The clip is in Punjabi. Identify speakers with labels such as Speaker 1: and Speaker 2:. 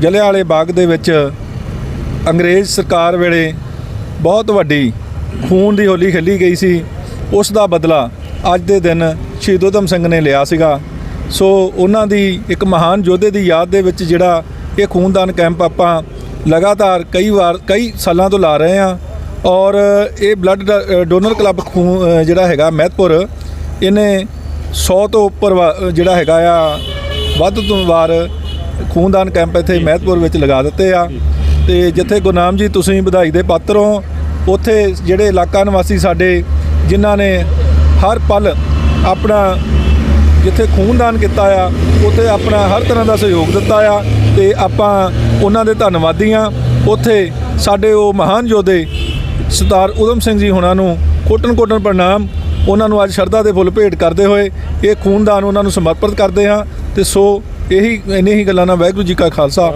Speaker 1: ਜਲਿਆਂਵਾਲੇ ਬਾਗ ਦੇ ਵਿੱਚ ਅੰਗਰੇਜ਼ ਸਰਕਾਰ ਵੇਲੇ ਬਹੁਤ ਵੱਡੀ ਖੂਨ ਦੀ ਹੋਲੀ ਖੇਲੀ ਗਈ ਸੀ। ਉਸ ਦਾ ਬਦਲਾ ਅੱਜ ਦੇ ਦਿਨ ਸ਼ਹੀਦ ਊਧਮ ਸਿੰਘ ਨੇ ਲਿਆ ਸੀਗਾ। ਸੋ ਉਹਨਾਂ ਦੀ ਇੱਕ ਮਹਾਨ ਯੋਧੇ ਦੀ ਯਾਦ ਦੇ ਵਿੱਚ ਜਿਹੜਾ ਇਹ ਖੂਨਦਾਨ ਕੈਂਪ ਆਪਾਂ ਲਗਾਤਾਰ ਕਈ ਵਾਰ, ਕਈ ਸਾਲਾਂ ਤੋਂ ਲਾ ਰਹੇ ਹਾਂ ਔਰ ਇਹ ਬਲੱਡ ਡੋਨਰ ਕਲੱਬ ਖੂਨ ਜਿਹੜਾ ਹੈਗਾ ਮਹਿਤਪੁਰ, ਇਹਨੇ 100 ਤੋਂ ਉੱਪਰ ਵਾ- ਜਿਹੜਾ ਹੈਗਾ ਆ, ਵੱਧ ਤੋਂ ਵਾਰ ਖੂਨਦਾਨ ਕੈਂਪ ਇੱਥੇ ਮਹਿਤਪੁਰ ਵਿੱਚ ਲਗਾ ਦਿੱਤੇ ਆ। ਤੇ ਜਿੱਥੇ ਗੁਰਨਾਮ ਜੀ ਤੁਸੀਂ ਵਧਾਈ ਦੇ ਪਾਤਰ ਹੋ ਉੱਥੇ ਜਿਹੜੇ ਇਲਾਕਾ ਨਿਵਾਸੀ ਸਾਡੇ ਜਿਨ੍ਹਾਂ ਨੇ ਹਰ ਪਲ ਆਪਣਾ ਜਿੱਥੇ ਖੂਨਦਾਨ ਕੀਤਾ ਆ ਉੱਥੇ ਆਪਣਾ ਹਰ ਤਰ੍ਹਾਂ ਦਾ ਸਹਿਯੋਗ ਦਿੱਤਾ ਆ। ਤੇ ਆਪਾਂ ਉਹਨਾਂ ਦੇ ਧੰਨਵਾਦੀ ਆ। ਉੱਥੇ ਸਾਡੇ ਉਹ ਮਹਾਨ ਯੋਧੇ ਸਰਦਾਰ ਉਦਮ ਸਿੰਘ ਜੀ ਹੁਣਾਂ ਨੂੰ ਕੋਟਨ ਕੋਟਨ ਪ੍ਰਣਾਮ। ਉਹਨਾਂ ਨੂੰ ਅੱਜ ਸ਼ਰਧਾ ਦੇ ਫੁੱਲ ਭੇਟ ਕਰਦੇ ਹੋਏ ਇਹ ਖੂਨਦਾਨ ਉਹਨਾਂ ਨੂੰ ਸਮਰਪਿਤ ਕਰਦੇ ਹਾਂ ਤੇ ਸੋ ਇਹੀ ਇਨੇ ਹੀ ਗੱਲਾਂ ਨਾਲ ਵਾਹਿਗੁਰੂ ਜੀ ਕਾ ਖਾਲਸਾ।